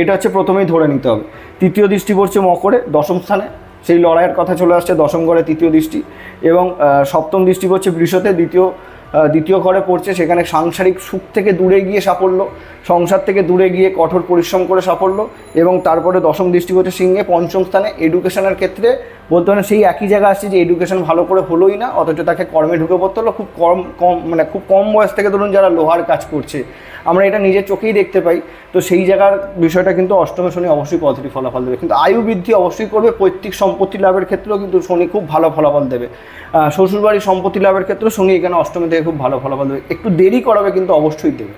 এটা হচ্ছে প্রথমেই ধরে নিতে হবে। তৃতীয় দৃষ্টি পড়ছে মকরে, দশম স্থানে। সেই লড়াইয়ের কথা চলে আসছে দশম ঘরে তৃতীয় দৃষ্টি। এবং সপ্তম দৃষ্টি পড়ছে বৃষতে, দ্বিতীয় দ্বিতীয় ঘরে পড়ছে সেখানে সাংসারিক সুখ থেকে দূরে গিয়ে সাফল্য, সংসার থেকে দূরে গিয়ে কঠোর পরিশ্রম করে সাফল্য, এবং তারপরে দশম দৃষ্টি পড়ছে সিংহে, পঞ্চম স্থানে এডুকেশনের ক্ষেত্রে বলতে পারেন সেই একই জায়গা আসছে যে এডুকেশন ভালো করে হলোই না, অথচ তাকে কর্মে ঢুকে পড়তে হলো। খুব কম কম মানে খুব কম বয়স থেকে ধরুন যারা লোহার কাজ করছে, আমরা এটা নিজের চোখেই দেখতে পাই। তো সেই জায়গার বিষয়টা কিন্তু অষ্টমে শনি অবশ্যই পজিটিভ ফলাফল দেবে। কিন্তু আয়ু বৃদ্ধি অবশ্যই করবে, পৈতৃক সম্পত্তি লাভের ক্ষেত্রেও কিন্তু শনি খুব ভালো ফলাফল দেবে। শ্বশুরবাড়ির সম্পত্তি লাভের ক্ষেত্রেও শনি এখানে অষ্টমী থেকে খুব ভালো ফলাফল দেবে। একটু দেরি করাবে কিন্তু অবশ্যই দেবে।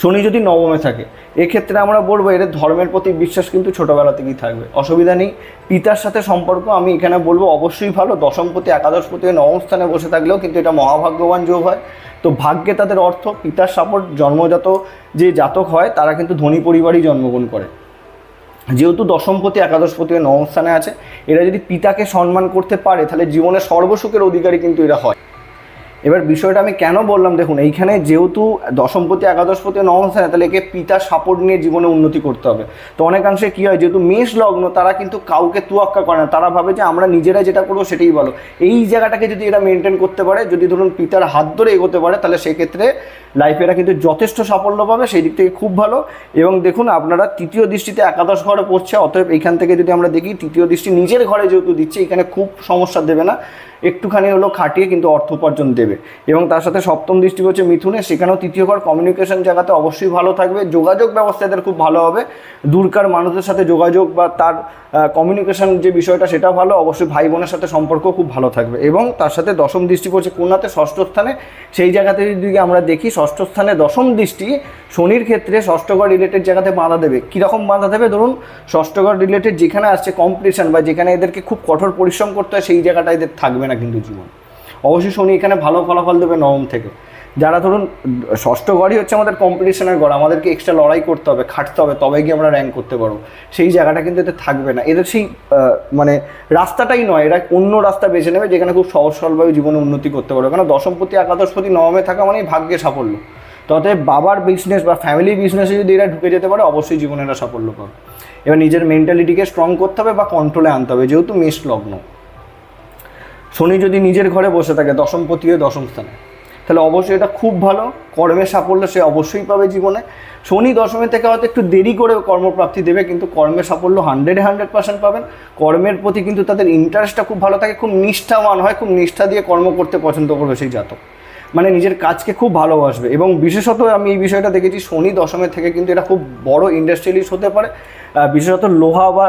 শনি যদি নবমে থাকে, এক্ষেত্রে আমরা বলব এদের ধর্মের প্রতি বিশ্বাস কিন্তু ছোটোবেলা থেকেই থাকবে। অসুবিধা নেই। পিতার সাথে সম্পর্ক আমি এখানে বলব অবশ্যই ভালো। দশমপতি একাদশপতি নবম স্থানে বসে থাকলেও কিন্তু এটা মহাভাগ্যবান যোগ হয়। তো ভাগ্যে তাদের অর্থ, পিতার সাপোর্ট, জন্মজাত যে জাতক হয়, তারা কিন্তু ধনী পরিবারই জন্মগ্রহণ করে। যেহেতু দশমপতি একাদশপতি নবম স্থানে আছে, এরা যদি পিতাকে সম্মান করতে পারে, তাহলে জীবনে সর্বসুখের অধিকারী কিন্তু এরা হয়। এবার বিষয়টা আমি কেন বললাম? দেখুন, এইখানে যেহেতু দশমপতি একাদশপতি নবম স্থানে তাহলে একে পিতার সাপোর্ট নিয়ে জীবনে উন্নতি করতে হবে। তো অনেকাংশে কী হয়, যেহেতু মেষ লগ্ন, তারা কিন্তু কাউকে তুয়াক্কা করে না। তারা ভাবে যে আমরা নিজেরা যেটা করব সেটাই ভালো। এই জায়গাটাকে যদি এরা মেনটেন করতে পারে, যদি ধরুন পিতার হাত ধরে এগোতে পারে, তাহলে সেক্ষেত্রে লাইফে এরা কিন্তু যথেষ্ট সাফল্য পাবে, সেই দিক থেকে খুব ভালো। এবং দেখুন, আপনারা তৃতীয় দৃষ্টিতে একাদশ ঘরে পড়ছে, অতএব এইখান থেকে যদি আমরা দেখি, তৃতীয় দৃষ্টি নিজের ঘরে যেহেতু দিচ্ছে, এখানে খুব সমস্যা দেবে না। একটুখানি হলো খাটিয়ে কিন্তু অর্থ উপার্জন দেবে। এবং তার সাথে সপ্তম দৃষ্টি হচ্ছে মিথুনে, সেখানেও তৃতীয় ঘর কমিউনিকেশন জায়গাতে অবশ্যই ভালো থাকবে। যোগাযোগ ব্যবস্থা এদের খুব ভালো হবে। দূরকার মানুষের সাথে যোগাযোগ বা তার কমিউনিকেশন যে বিষয়টা সেটা ভালো। অবশ্যই ভাই বোনের সাথে সম্পর্ক খুব ভালো থাকবে। এবং তার সাথে দশম দৃষ্টি পড়ছে কন্যাতে ষষ্ঠ স্থানে। সেই জায়গাতে যদি আমরা দেখি, ষষ্ঠ স্থানে দশম দৃষ্টি, শনির ক্ষেত্রে ষষ্ঠঘর রিলেটেড জায়গাতে বাধা দেবে। কীরকম বাধা দেবে? ধরুন ষষ্ঠঘর রিলেটেড যেখানে আসছে কম্পিটিশন বা যেখানে এদেরকে খুব কঠোর পরিশ্রম করতে হয়, সেই জায়গাটা এদের থাকবে কিন্তু জীবন। অবশ্যই শনি এখানে ভালো ফলাফল দেবে নবম থেকে। যারা ধরুন, ষষ্ঠ ঘরই হচ্ছে আমাদের কম্পিটিশনের ঘর আমাদেরকে এক্সট্রা লড়াই করতে হবে, খাটতে হবে তবে গিয়ে আমরা র্যাঙ্ক করতে পারব। সেই জায়গাটা কিন্তু এতে থাকবে না। এদের সেই মানে রাস্তাটাই নয়, এরা অন্য রাস্তা বেছে নেবে যেখানে খুব সহজ সরলভাবে জীবনে উন্নতি করতে পারবে। কারণ দশমপতি, একাদশপতি, নবমে থাকা মানেই ভাগ্যে সাফল্য। তবে বাবার বিজনেস বা ফ্যামিলি বিজনেসে যদি এরা ঢুকে যেতে পারে, অবশ্যই জীবনে এরা সাফল্য পাবে। এবার নিজের মেন্টালিটিকে স্ট্রং করতে হবে বা কন্ট্রোলে আনতে হবে, যেহেতু মেষ লগ্ন। শনি যদি নিজের ঘরে বসে থাকে দশমপতি হয়ে দশম স্থানে। তাহলে অবশ্যই এটা খুব ভালো কর্মের সাফল্য সে অবশ্যই পাবে জীবনে। শনি দশমে থেকে হয়তো একটু দেরি করে কর্মপ্রাপ্তি দেবে, কিন্তু কর্মের সাফল্য হান্ড্রেডে হান্ড্রেড পার্সেন্ট পাবেন। কর্মের প্রতি কিন্তু তাদের ইন্টারেস্টটা খুব ভালো থাকে, খুব নিষ্ঠাবান হয়, খুব নিষ্ঠা দিয়ে কর্ম করতে পছন্দ করবে সেই জাতক। মানে নিজের কাজকে খুব ভালোবাসবে। এবং বিশেষত আমি এই বিষয়টা দেখেছি, শনি দশমের থেকে কিন্তু এটা খুব বড় ইন্ডাস্ট্রিয়ালিস্ট হতে পারে। বিশেষত লোহা বা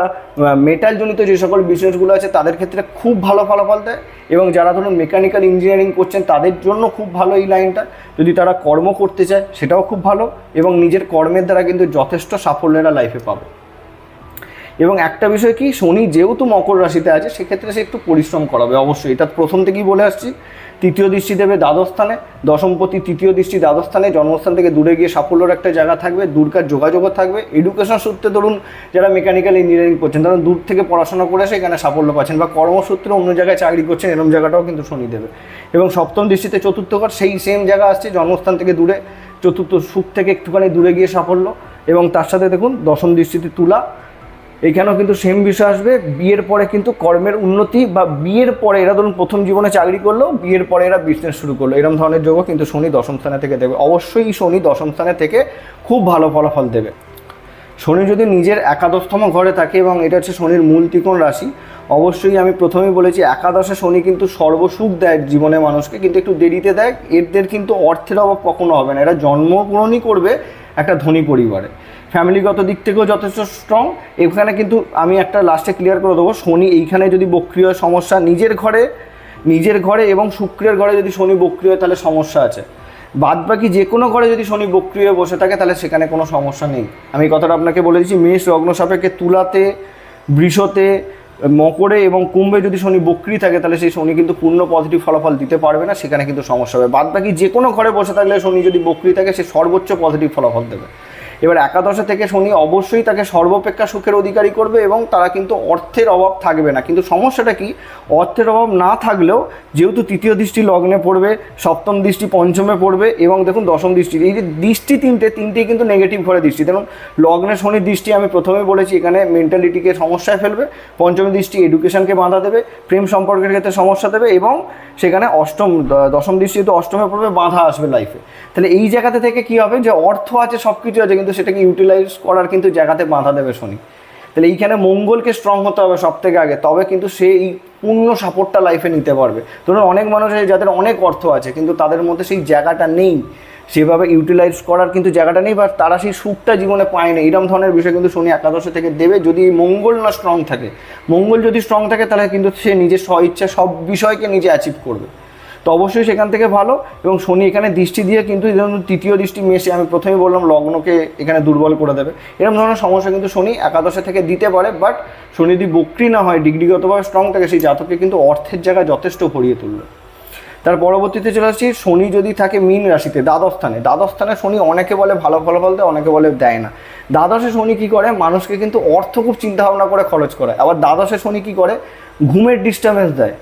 মেটাল জনিত যে সকল বিজনেসগুলো আছে, তাদের ক্ষেত্রে খুব ভালো ফলাফল দেয়। এবং যারা ধরুন মেকানিক্যাল ইঞ্জিনিয়ারিং করছেন, তাদের জন্য খুব ভালো এই লাইনটা যদি তারা কর্ম করতে চায়, সেটাও খুব ভালো। এবং নিজের কর্মের দ্বারা কিন্তু যথেষ্ট সাফল্যেরা লাইফে পাবে। এবং একটা বিষয় কি, শনি যেহেতু মকর রাশিতে আছে, সেক্ষেত্রে সে একটু পরিশ্রম করাবে, অবশ্যই। এটা প্রথম থেকেই বলে আসছি। তৃতীয় দৃষ্টি দেবে দ্বাদস্থানে দশমপতি তৃতীয় দৃষ্টি দ্বাদস্থানে জন্মস্থান থেকে দূরে গিয়ে সাফল্যর একটা জায়গা থাকবে দূরকার যোগাযোগও থাকবে। এডুকেশন সূত্রে ধরুন, যারা মেকানিক্যাল ইঞ্জিনিয়ারিং করছেন, তারা দূর থেকে পড়াশোনা করে সেখানে সাফল্য পাচ্ছেন বা কর্মসূত্রে অন্য জায়গায় চাকরি করছেন এরকম জায়গাটাও কিন্তু শনি দেবে। এবং সপ্তম দৃষ্টিতে চতুর্থ ঘর, সেই সেম জায়গা আসছে, জন্মস্থান থেকে দূরে। চতুর্থ সুখ থেকে একটুখানি দূরে গিয়ে সাফল্য। এবং তার সাথে দেখুন, দশম দৃষ্টিতে তুলা এখানেও কিন্তু সেম বিষয় আসবে। বিয়ের পরে কিন্তু কর্মের উন্নতি বা বিয়ের পরে এরা ধরুন প্রথম জীবনে চাকরি করল, বিয়ের পরে এরা বিজনেস শুরু করল। এরকম ধরনের যোগও কিন্তু শনি দশম স্থানে থেকে দেবে। অবশ্যই শনি দশম স্থানে থেকে খুব ভালো ফলাফল দেবে। শনি যদি নিজের একাদশতম ঘরে থাকে এবং এটা হচ্ছে শনির মূল ত্রিকোণ রাশি, অবশ্যই আমি প্রথমেই বলেছি, একাদশে শনি কিন্তু সর্বসুখ দেয় জীবনে মানুষকে, কিন্তু একটু দেরিতে দেয়। এদের কিন্তু অর্থের অভাব কখনো হবে না। এরা জন্মগ্রহণই করবে একটা ধনী পরিবারে। ফ্যামিলিগত দিক থেকেও যথেষ্ট স্ট্রং এখানে কিন্তু আমি একটা লাস্টে ক্লিয়ার করে দেবো, শনি এইখানে যদি বক্রিয় সমস্যা নিজের ঘরে নিজের ঘরে এবং শুক্রের ঘরে যদি শনি বক্রিয় তাহলে সমস্যা আছে। বাদ বাকি যে কোনো ঘরে যদি শনি বক্রি হয়ে বসে থাকে, তাহলে সেখানে কোনো সমস্যা নেই। আমি কথাটা আপনাকে বলে দিচ্ছি, মেষ লগ্ন সাপেক্ষে তুলাতে, বৃষতে, মকরে এবং কুম্ভে যদি শনি বক্রি থাকে, তাহলে সেই শনি কিন্তু পূর্ণ পজিটিভ ফলাফল দিতে পারবে না, সেখানে কিন্তু সমস্যা হবে। বাদ বাকি যে কোনো ঘরে বসে থাকলে শনি যদি বক্রি থাকে, সে সর্বোচ্চ পজিটিভ ফলাফল দেবে। এবার একাদশে থেকে শনি অবশ্যই তাকে সর্বাপেক্ষা সুখের অধিকারী করবে এবং তারা কিন্তু অর্থের অভাব থাকবে না। কিন্তু সমস্যাটা কি? অর্থের অভাব না থাকলেও যেহেতু তৃতীয় দৃষ্টি লগ্নে পড়বে, সপ্তম দৃষ্টি পঞ্চমে পড়বে এবং দেখুন দশম দৃষ্টি, এই যে দৃষ্টি তিনটে, তিনটেই কিন্তু নেগেটিভ ঘরে দৃষ্টি। দেখুন, লগ্নে শনি দৃষ্টি আমি প্রথমে বলেছি, এখানে মেন্টালিটিকে সমস্যায় ফেলবে, পঞ্চম দৃষ্টি এডুকেশনকে বাধা দেবে, প্রেম সম্পর্কের ক্ষেত্রে সমস্যা দেবে এবং সেখানে অষ্টম দশম দৃষ্টি তো অষ্টমে পড়বে, বাধা আসবে লাইফে তাহলে এই জায়গাতে থেকে কি হবে? যে অর্থ আছে সব কিছু আছে, কিন্তু সেটাকে ইউটিলাইজ করার কিন্তু জায়গাতে বাধা দেবে শনি তাহলে এইখানে মঙ্গলকে স্ট্রং হতে হবে সব থেকে আগে, তবে কিন্তু সে এই পূর্ণ সাপোর্টটা লাইফে নিতে পারবে। ধরুন অনেক মানুষ আছে যাদের অনেক অর্থ আছে, কিন্তু তাদের মধ্যে সেই জায়গাটা নেই। সেভাবে ইউটিলাইজ করার কিন্তু জায়গাটা নেই বা তারা সেই সুখটা জীবনে পায় না। এরকম ধরনের বিষয় কিন্তু শনি একাদশে থেকে দেবে যদি মঙ্গল না স্ট্রং থাকে। মঙ্গল যদি স্ট্রং থাকে, তাহলে কিন্তু সে নিজের স্ব ইচ্ছা সব বিষয়কে নিজে অ্যাচিভ করবে। তো অবশ্যই সেখান থেকে ভালো এবং শনি এখানে দৃষ্টি দিয়ে কিন্তু তৃতীয় দৃষ্টি মেশে, আমি প্রথমেই বললাম লগ্নকে এখানে দুর্বল করে দেবে। এরকম ধরনের সমস্যা কিন্তু শনি একাদশে থেকে দিতে পারে বাট শনি যদি বক্রি না হয় ডিগ্রিগতভাবে স্ট্রং থাকে, সেই জাতককে কিন্তু অর্থের জায়গায় যথেষ্ট ভরিয়ে তুলবে। তার পরবর্তীতে চলে আসছি, শনি যদি থাকে মীন রাশিতে, দ্বাদশ স্থানে। দ্বাদশ স্থানে শনি অনেকে বলে ভালো ফলাফল দেয়, অনেকে বলে দেয় না। দ্বাদশে শনি কি করে? মানুষকে কিন্তু অর্থ খুব চিন্তা ভাবনা করে খরচ করে। আবার দ্বাদশে শনি কি করে? ঘুমের ডিস্টার্বেন্স দেয়।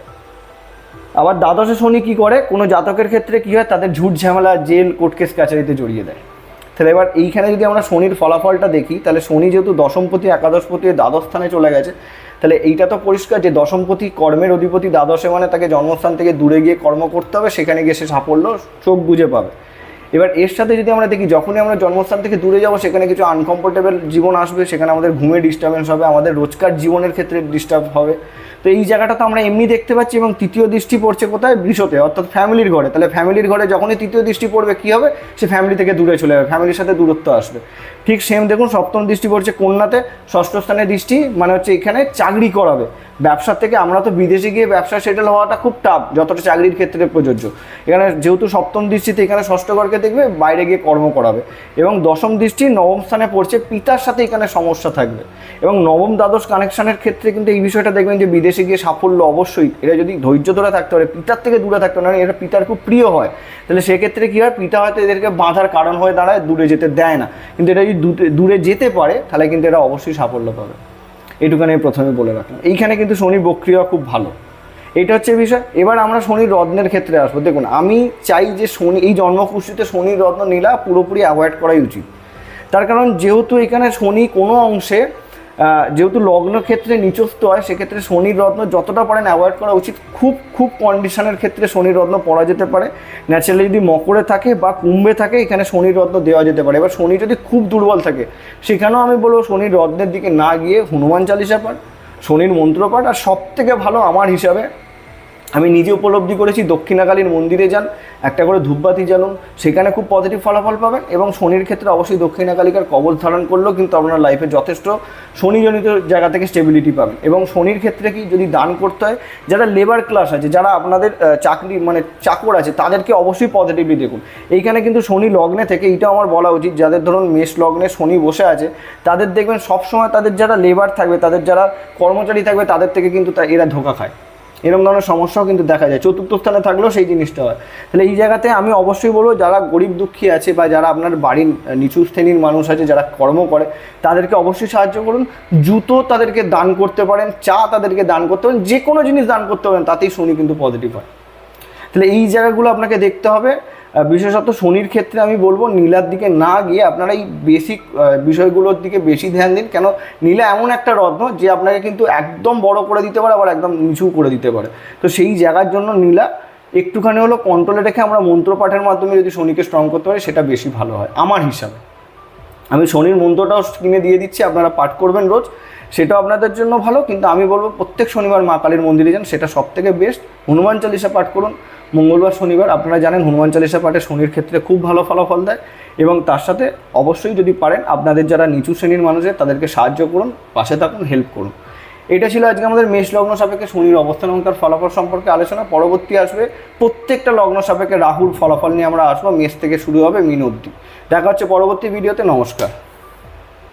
আবার দ্বাদশে শনি কি করে? কোনো জাতকের ক্ষেত্রে কি হয়? তাদের ঝুট ঝামেলা, জেল, কোর্ট কেস কাছারিতে জড়িয়ে দেয়। তাহলে এবার এইখানে যদি আমরা শনির ফলাফলটা দেখি, তাহলে শনি যেহেতু দশমপতি, একাদশপতি, দ্বাদশ স্থানে চলে গেছে, তাহলে এইটা তো পরিষ্কার যে দশমপতি কর্মের অধিপতি দ্বাদশে মানে তাকে জন্মস্থান থেকে দূরে গিয়ে কর্ম করতে হবে, সেখানে গিয়ে সে সাফল্য চোখ বুঝে পাবে। এবার এর সাথে যদি আমরা দেখি, যখনই আমরা জন্মস্থান থেকে দূরে যাব, সেখানে কিছু আনকমফোর্টেবল জীবন আসবে, সেখানে আমাদের ঘুমে ডিস্টার্বেন্স হবে, আমাদের রোজকার জীবনের ক্ষেত্রে ডিস্টার্ব হবে। তো এই জায়গাটা তো আমরা এমনি দেখতে পাচ্ছি এবং তৃতীয় দৃষ্টি পড়ছে কোথায়? বৃষতে, অর্থাৎ ফ্যামিলির ঘরে। তাহলে ফ্যামিলির ঘরে যখনই তৃতীয় দৃষ্টি পড়বে, কী হবে? সে ফ্যামিলি থেকে দূরে চলে যাবে ফ্যামিলির সাথে দূরত্ব আসবে। ঠিক সেম দেখুন, সপ্তম দৃষ্টি পড়ছে কন্যাতে, ষষ্ঠ স্থানে দৃষ্টি মানে হচ্ছে এখানে চাকরি করাবে। ব্যবসার থেকে আমরা তো বিদেশে গিয়ে ব্যবসা সেটেল হওয়াটা খুব টাফ যতটা চাকরির ক্ষেত্রে প্রযোজ্য। এখানে যেহেতু সপ্তম দৃষ্টিতে এখানে ষষ্ঠ ঘরকে দেখবে, বাইরে গিয়ে কর্ম করাবে। এবং দশম দৃষ্টি, নবম স্থানে পড়ছে, পিতার সাথে এখানে সমস্যা থাকবে। এবং নবম দ্বাদশ কানেকশনের ক্ষেত্রে কিন্তু এই বিষয়টা দেখবেন যে, বিদেশে গিয়ে সাফল্য অবশ্যই। এটা যদি ধৈর্য ধরে থাকতে পারে, পিতার থেকে দূরে থাকতে পারে এটা পিতার খুব প্রিয় হয়। তাহলে সেক্ষেত্রে কী হয়, পিতা হয়তো এদেরকে বাঁধার কারণ হয়ে দাঁড়ায়, দূরে যেতে দেয় না। কিন্তু এটা যদি দূরে- যেতে পারে, তাহলে কিন্তু এরা অবশ্যই সাফল্য পাবে। এইটুখানি আমি প্রথমে বলে রাখলাম। এইখানে কিন্তু শনির বক্রিয়া খুব ভালো। এটা হচ্ছে বিষয়। এবার আমরা শনির রত্নের ক্ষেত্রে আসব। দেখুন, আমি চাই যে শনি, এই জন্মকুষ্ঠিতে শনির রত্ন নীলা পুরোপুরি অ্যাভয়েড করাই উচিত। তার কারণ, যেহেতু এখানে শনি কোনো অংশে যেহেতু লগ্ন ক্ষেত্রে নিচস্থ হয়, সেক্ষেত্রে শনির রত্ন যতটা পারেন অ্যাভয়েড করা উচিত। খুব খুব কন্ডিশনের ক্ষেত্রে শনির রত্ন পড়া যেতে পারে। ন্যাচারালি যদি মকরে থাকে বা কুম্ভে থাকে, এখানে শনির রত্ন দেওয়া যেতে পারে। এবার শনি যদি খুব দুর্বল থাকে, সেখানেও আমি বলব শনির রত্নের দিকে না গিয়ে হনুমান চালিসা পাঠ, শনির মন্ত্রপাঠ আর সব থেকে ভালো আমার হিসাবে আমি নিজে উপলব্ধি করেছি দক্ষিণাকালীর মন্দিরে যান, একটা করে ধূপবাতি জ্বালুন, সেখানে খুব পজিটিভ ফলাফল পাবেন এবং শনির ক্ষেত্রে অবশ্যই দক্ষিণাকালিকার কবল ধারণ করলেও কিন্তু আপনার লাইফে যথেষ্ট শনিজনিত জায়গা থেকে স্টেবিলিটি পাবেন। এবং শনির ক্ষেত্রে কি যদি দান করতে হয়, যারা লেবার ক্লাস আছে, যারা আপনাদের চাকরি মানে চাকর আছে, তাদেরকে অবশ্যই পজিটিভলি দেখুন। এইখানে কিন্তু শনি লগ্নে থেকে, এটাও আমার বলা উচিত, যাদের ধরুন মেষ লগ্নে শনি বসে আছে, তাদের দেখবেন সবসময় তাদের যারা লেবার থাকবে, তাদের যারা কর্মচারী থাকবে, তাদের থেকে কিন্তু এরা ধোকা খায়। এরকম ধরনের সমস্যাও কিন্তু দেখা যায়। চতুর্থ স্থানে থাকলেও সেই জিনিসটা হয়। তাহলে এই জায়গাতে আমি অবশ্যই বলব, যারা গরিব দুঃখী আছে বা যারা আপনার বাড়ির নিচু শ্রেণির মানুষ আছে, যারা কর্ম করে, তাদেরকে অবশ্যই সাহায্য করুন। জুতো তাদেরকে দান করতে পারেন, চা তাদেরকে দান করতে পারেন যে কোনো জিনিস দান করতে পারেন, তাতেই শনি কিন্তু পজিটিভ হয়। তাহলে এই জায়গাগুলো আপনাকে দেখতে হবে। বিশেষত শনির ক্ষেত্রে আমি বলব নীলার দিকে না গিয়ে আপনারা এই বেসিক বিষয়গুলোর দিকে বেশি ধ্যান দিন। কেন, নীলা এমন একটা রত্ন যে আপনাকে কিন্তু একদম বড় করে দিতে পারে, আবার একদম নিচু করে দিতে পারে। তো সেই জায়গার জন্য নীলা একটুখানি হলো কন্ট্রোলে রেখে আমরা মন্ত্রপাঠের মাধ্যমে যদি শনিকে স্ট্রং করতে পারি, সেটা বেশি ভালো হয়, আমার হিসাবে। আমি শনির মন্ত্রটাও কিনে দিয়ে দিচ্ছি, আপনারা পাঠ করবেন রোজ। সেটাও আপনাদের জন্য ভালো, কিন্তু আমি বলব প্রত্যেক শনিবার মা কালীর মন্দিরে যান, সেটা সব থেকে বেস্ট হনুমান চালিসা পাঠ করুন। মঙ্গলবার, শনিবার, আপনারা জানেন হনুমান চালিসা পাঠে শনির ক্ষেত্রে খুব ভালো ফলাফল দেয় এবং তার সাথে অবশ্যই যদি পারেন, আপনাদের যারা নিচু শ্রেণির মানুষের তাদেরকে সাহায্য করুন, পাশে থাকুন হেল্প করুন। এটা ছিল আজকে আমাদের মেষ লগ্ন সাপেক্ষে শনির অবস্থান এবং তার ফলাফল সম্পর্কে আলোচনা। পরবর্তী আসবে প্রত্যেকটা লগ্ন সাপেক্ষে রাহুর ফলাফল নিয়ে আমরা আসব। মেষ থেকে শুরু হবে মিন অবধি। দেখা হচ্ছে পরবর্তী ভিডিওতে। নমস্কার।